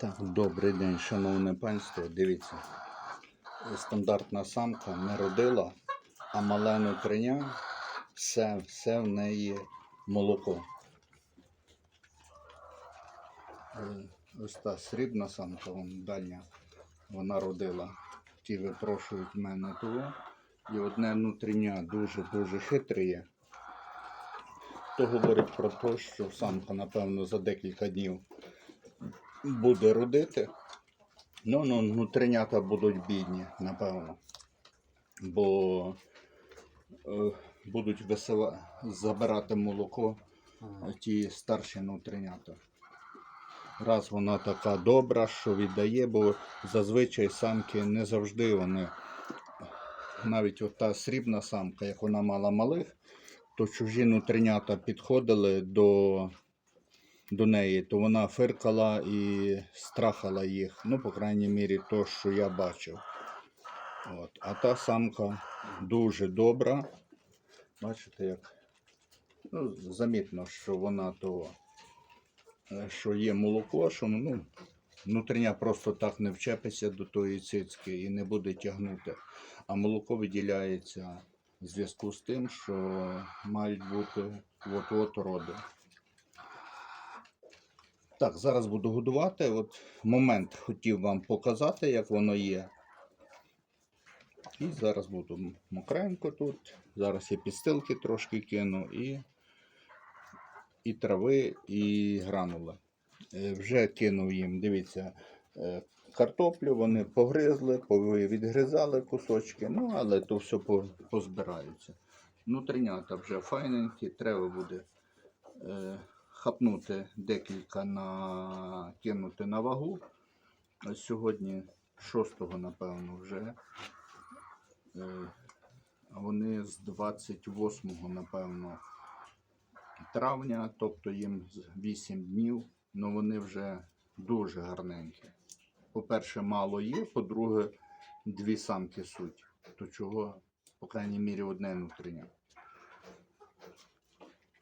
Так, добрий день, шановне панство. Дивіться, стандартна самка не родила, а мале нутриня, все, все в неї молоко. Е, Ось та срібна самка, вон дальня, вона родила. Ті випрошують в мене того. І одне нутриня дуже-дуже хитре. То говорить про те, що самка, напевно, за декілька днів буде родити. Ну, ну, нутринята будуть бідні, напевно. Бо е, будуть висила... забирати молоко е, ті старші нутринята. Раз вона така добра, що віддає, бо зазвичай самки не завжди вони. Навіть ота срібна самка, як вона мала малих, то чужі нутринята підходили до до неї, то вона фиркала і страхала їх. Ну, по крайній мірі, то, що я бачив. От. А та самка дуже добра. Бачите, як ну, замітно, що вона того, е, що є молоко, що ну, внутрішня просто так не вчепиться до тої цицьки і не буде тягнути. А молоко виділяється в зв'язку з тим, що мають бути от-от роди. Так, зараз буду годувати. От момент хотів вам показати, як воно є. І зараз буду мокренько тут. Зараз я підстилки трошки кину і, і трави, і гранули. Е, Вже кинув їм, дивіться, е, картоплю, вони погризли, відгризали кусочки, ну але то все по- позбираються. Внутрінята вже файненькі, треба буде. Хапнути декілька на кинути на вагу. Сьогодні 6-го, напевно, вже. Е, вони з 28-го, напевно, травня, тобто їм з 8 днів, але вони вже дуже гарненькі. По-перше, мало є, по-друге, дві самки суть. То чого, по крайній мірі, одне внутрішнє.